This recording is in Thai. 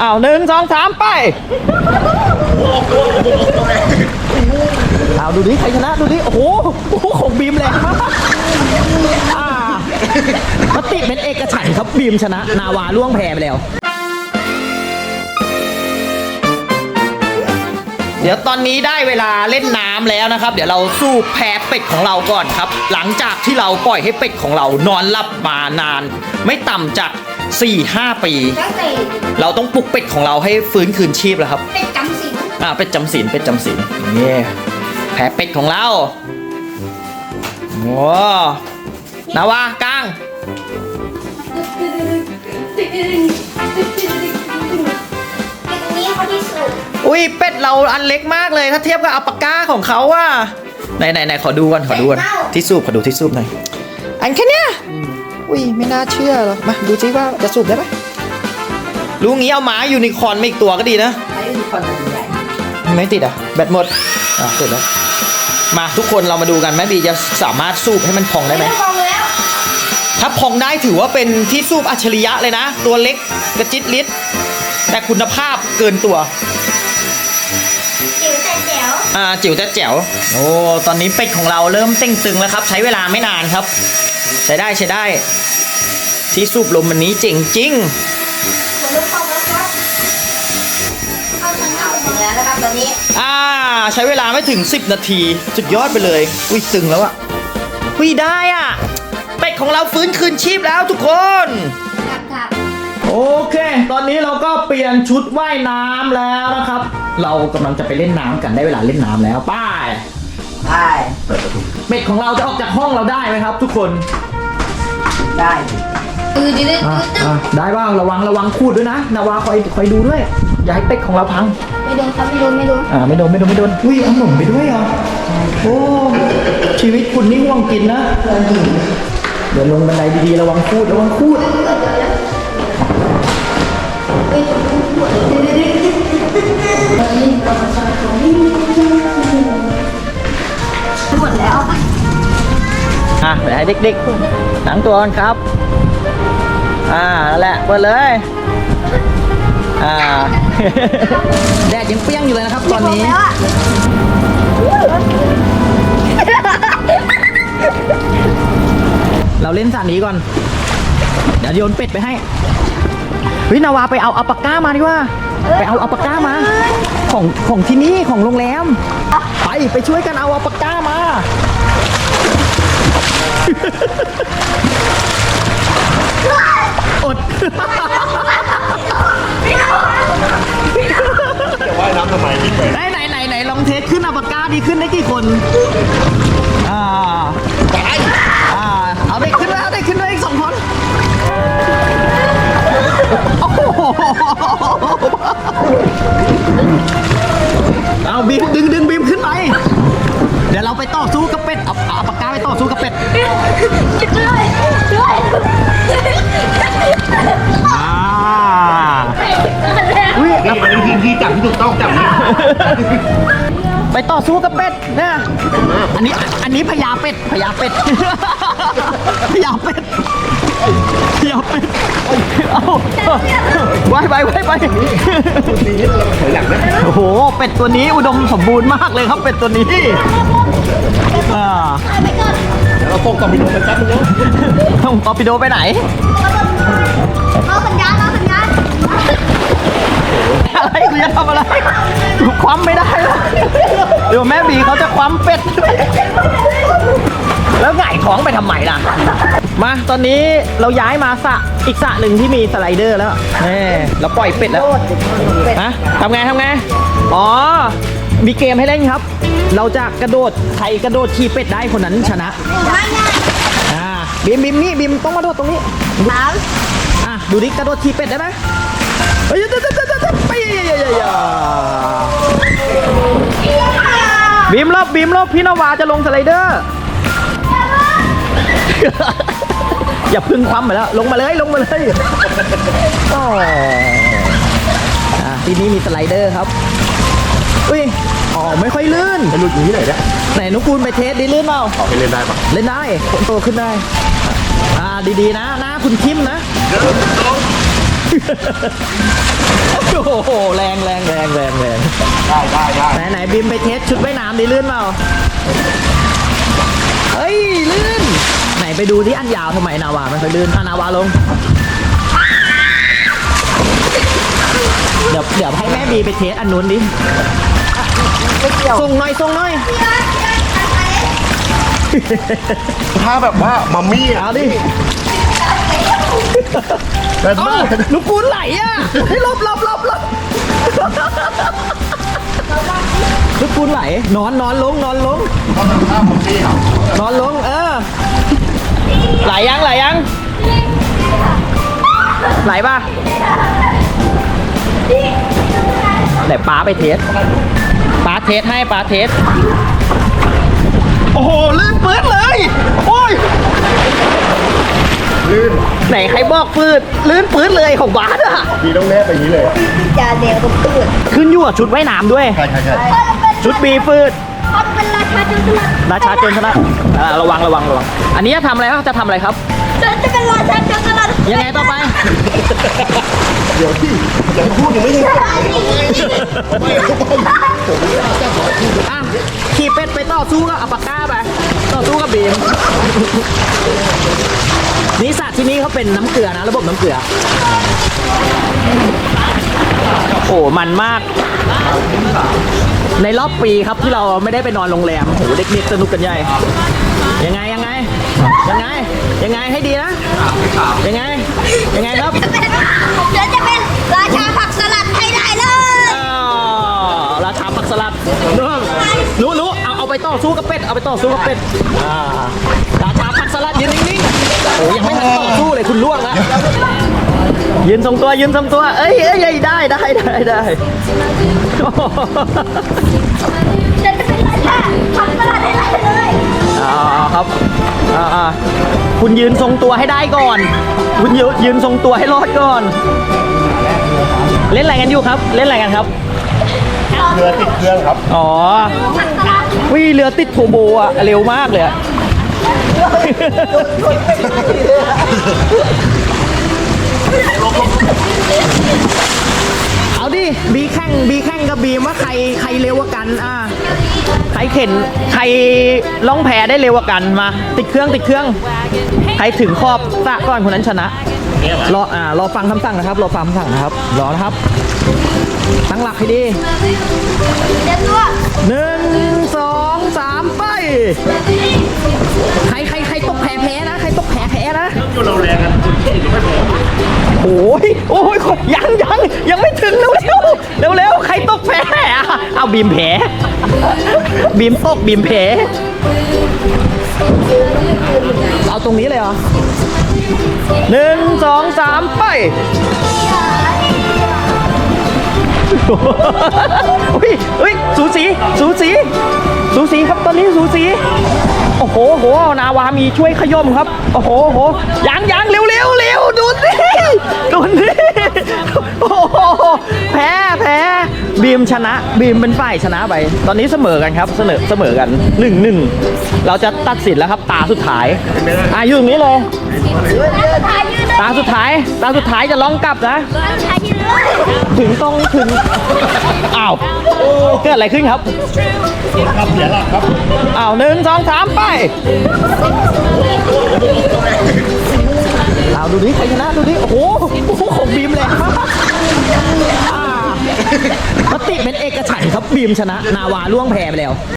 อ้าวหนึ่งสองสามไปเอาดูดิใครชนะดูดิโอ้โหโอ้โหของบีมแรงมากอ่ามติเป็นเอกฉันท์ครับบีมชนะ นาวาล่วงแพ้ไปแล้ว เดี๋ยวตอนนี้ได้เวลาเล่นน้ำแล้วนะครับ เดี๋ยวเราสู้แพ้เป็ดของเราก่อนครับ หลังจากที่เราปล่อยให้เป็ดของเรานอนหลับมานาน ไม่ต่ำจาก 4-5 ปี ตั้งแต่เราต้องปลุกเป็ดของเราให้ฟื้นคืนชีพแล้วครับ เป็นจำศีลอ่าเป็ดจำศีลเป็ดจำศีลนี่แพ้เป็ดของเราโอ้นาวากลาง เป็นตรงนี้เขาที่สุดอุ้ยเป็ดเราอันเล็กมากเลยถ้าเทียบกับอัลปาก้าของเขาว่าไหนไหนไหนขอดูกันขอดูกันที่สูบขอดูที่สูบหน่อยอันแค่เนี้ย อุ้ยไม่น่าเชื่อหรอกมาดูซิว่าจะสูบได้ไหมรู้งี้เอาหมายูนิคอร์นมาอีกตัวก็ดีนะไอ้ยูนิคอร์นตัวใหญ่ไม่ติดอะแบตหมดอะเสร็จแล้วมาทุกคนเรามาดูกันแม่บีจะสามารถสูบให้มันพองได้ไหมไม่พองแล้วถ้าพองได้ถือว่าเป็นที่สูบอัจฉริยะเลยนะ ตัวเล็กกระจิตลิดแต่คุณภาพเกินตัวจิ๋วแต่แจ๋วอ่าจิ๋วแต่แจ๋วโอ้ตอนนี้เป็ดของเราเริ่มเต้งตึงแล้วครับ ใช้เวลาไม่นานครับใช้ได้ใช้ได้ ที่สูบลมมันนี้เจ๋งจริงหมดลูกพองแล้วครับเข้าทั้งเอาหมดแล้วนะครับตอนนี้อ่าใช้เวลาไม่ถึง 10 นาทีสุดยอดไปเลย อุ้ยตึงแล้วอะอุ้ยได้อะเป็ดของเราฟื้นคืนชีพแล้วทุกคนครับครับโอเค ตอนนี้เราก็เปลี่ยนชุดว่ายน้ำแล้วนะครับ เรากำลังจะไปเล่นน้ำกันได้เวลาเล่นน้ำแล้วไป้ายได้เป็ดของเราจะออกจากห้องเราได้ไหมครับ ทุกคน ได้อือดื้อดื้ออะตึ๊อะได้บ้างระวังระวังคูดด้วยนะนาวาคอยคอยดูด้วย อย่าให้เป็ดของเราพัง ไม่โดนครับไม่โดนไม่โดนอ่าไม่โดนไม่โดนไม่โดนอุ้ยเอาหนมไปด้วยเหรอโอ้ชีวิตคุณนี่ห่วงกินนะ เดี๋ยวลงบันไดดีๆระวังคูดระวังคูดหมดแล้วอะเดี๋ยวให้เด็กๆ หนังตัวก่อนครับ อ่านั่นแหละเปิดเลย อ่า แดดยังเปรี้ยงอยู่เลยนะครับ ตอนนี้แล้วอะเราเล่นสระนี้ก่อน เดี๋ยวโยนเป็ดไปให้เฮ้ยนาวาไปเอาอัลปาก้ามาดีกว่า ไปเอาอัลปาก้ามา ของของที่นี่ของโรงแรม ไปไปช่วยกันเอาอัลปาก้ามา อดจะว่ายน้ำทำไมพี่เป็ดไหนไหนไหนไหนลองเทสขึ้นอัปปาก้าดีขึ้นได้กี่คน อ่า ไปต่อสู้กับเป็ดนะอันนี้อันนี้พญาเป็ดพญาเป็ดพญาเป็ดพญาเป็ดเอาไว้ไปไว้ไปทีนี้เราถอยหลังนะโอ้โหเป็ดตัวนี้อุดมสมบูรณ์มากเลยครับเป็ดตัวนี้อ่าไปก่อนเดี๋ยวเราส่งต่อไปดูกันครับทุกคนต้องตอร์ปิโดไปไหนรอสัญญาณรอสัญญาณอะ เดี๋ยวแม่บีเขาจะคว้ำเป็ดแล้วไงายท้องไปทำไมล่ะ มาตอนนี้เราย้ายมาสระอีกสระหนึ่งที่มีสไลเดอร์แล้วนี่เราปล่อยเป็ดแล้วฮะทำไงทำไง อ๋อ มีเกมให้เล่นครับ เราจะกระโดดใครกระโดดขี่เป็ดได้คนนั้นชนะอ่าบิมบิมนี่บิมต้องมาโดดตรงนี้สามอะดูดิกระโดดที่เป็ดได้ไหมเฮ้ยเดี๋ยวเดี๋ยวเดี๋ยวเดี๋ยวไปเย บีมลบบีมลบพี่นาวาจะลงสไลเดอร์ อย่าพึ่งคว่ำไปแล้ว ลงมาเลยลงมาเลยอ๋ออะที่นี่มีสไลเดอร์ครับอุ้ยอ๋อไม่ค่อยลื่น ไปหลุดอยู่ที่ไหนเนี่ยไหนนุกูลไปเทสดิลื่นเปล่าขอไปเล่นได้ปะเล่นได้คนโตขึ้นได้ อ่าดีๆนะหน้าคุณทิมนะ เดินตรง โอ้โหแรงแรงแรงแรงแรงได้ได้ได้ไหนไหนบิมไปเทสชุดว่ายน้ำดิลื่นเปล่าเฮ้ยลื่น ไหนไปดูที่อันยาวทำไมนาวามันไปลื่นอะนาวาลง เดี๋ยวเดี๋ยวให้แม่บีไปเทสอันนู้นดิส่งหน่อยส่งหน่อยถ้าแบบว่ามัมมี่อะเอาดิ แต่เอ้าบ้าลูกปูนไหลอะให้หลบหลบหลบหลบลูกปูนไหล นอนนอนลงนอนลงเขาทำท่ามัมมี่อะนอนลง เออ ไหลยังไหลยัง ไหลป่ะไหนป้าไปเทสป้าเทสให้ป้าเทส โอ้โหลื่นปื๊ดเลย โอ้ยลื่น ไหนใครบอกปืดลื่นปื๊ดเลยของบาสอะมีต้องแนบไปอย่างนี้เลยจาเดียวก็ปืดขึ้นอยู่กับชุดว่ายน้ำด้วย ใช่ใช่ใช่ชุดบีฟืดเขาเป็นราชาจุลราชาโจนชนะอ่าระวังระวังระวัง อันนี้จะทำอะไรครับจะทำอะไรครับฉันจะเป็นราชาจุล ยังไงต่อไป เดี๋ยวที่อย่าพูดยังไม่ได้ไม่เอาไปอะขี่เป็ดไปต่อสู้กับอัปปาก้าไป ต่อสู้กับบีมนี่สัตว์ที่นี่เขาเป็นน้ำเกลือนะ ระบบน้ำเกลือ โอ้ มันมาก ในรอบปีครับที่เราไม่ได้ไปนอนโรงแรมโหเด็กๆสนุกกันใหญ่ ยังไงยังไง ยังไง ยังไงให้ดีนะ ยังไง ยังไงครับฉันจะเป็นราชาผักสลัดให้ได้เลยอ้าวราชาผักสลัดรู้รู้เอาเอาไปต่อสู้กับเป็ด เอาไปต่อสู้กับเป็ดอ่าราชาผักสลัดยืนนิ่งๆโอ้ยังไม่ทันต่อสู้เลยคุณล่วงแล้วยืนทรงตัวยืนทรงตัว เอ้ยเอ้ยเอ้ยได้ได้ได้ได้โอ้โหฉันจะเป็นราชา คุณยืนทรงตัวให้ได้ก่อน คุณยืนยืนทรงตัวให้รอดก่อน เล่นอะไรกันอยู่ครับ เล่นอะไรกันครับ เรือติดเครื่องครับ อ๋อผักสลัดวิเรือติดโทโบอะเร็วมากเลยอะเอาดิ บีแข่งบีแข่งกับบีมว่าใครใครเร็วกว่ากันอ่าใครเข็นใครล่องแพได้เร็วกว่ากันมา ติดเครื่องติดเครื่อง ใครถึงขอบสระก่อนคนนั้นชนะ รออ่ารอฟังคำสั่งนะครับ รอฟังคำสั่งนะครับ รอนะครับ ตั้งหลักให้ดีเดี๋ยวตัวหนึ่งสองสามไป ใครใครใครตกแพ้แพ้นะ ใครตกแพ้แพ้นะเราแรงกันไม่พอโอ้ยโอ้ยยังยังยังไม่ถึงเร็วเร็วเเอาบีมแพ้บีมตกบีมแพ้เอาตรงนี้เลยเหรอหนึ่งสองสามไปเฮ้ยเฮ้ยสูสี สูสี สูสีครับตอนนี้สูสี โอ้โหโหนาวามีช่วยขย่มครับ โอ้โหโหยังยังเร็วเร็วเร็วดูสิดูนี่โอ้โหแพ้แพ้ บีมชนะบีมเป็นฝ่ายชนะไป ตอนนี้เสมอกันครับเสมอเสมอกันหนึ่งหนึ่งเราจะตัดสินแล้วครับตาสุดท้ายอะอยู่ตรงนี้เลยถ่ายยืนเลยตาสุดท้าย ตาสุดท้ายจะร้องกลับนะถ่ายยืนเลยถึงตรงถึงอ้าวเกิดอะไรขึ้นครับครับเสียหลักครับอ้าวหนึ่งสองสามไปเอาดูดิใครชนะดูดิโอ้โหโอ้โหของบีมแหลกมากอ่า มติเป็นเอกฉันท์ครับบีมชนะ นาวาล่วงแพ้ไปแล้ว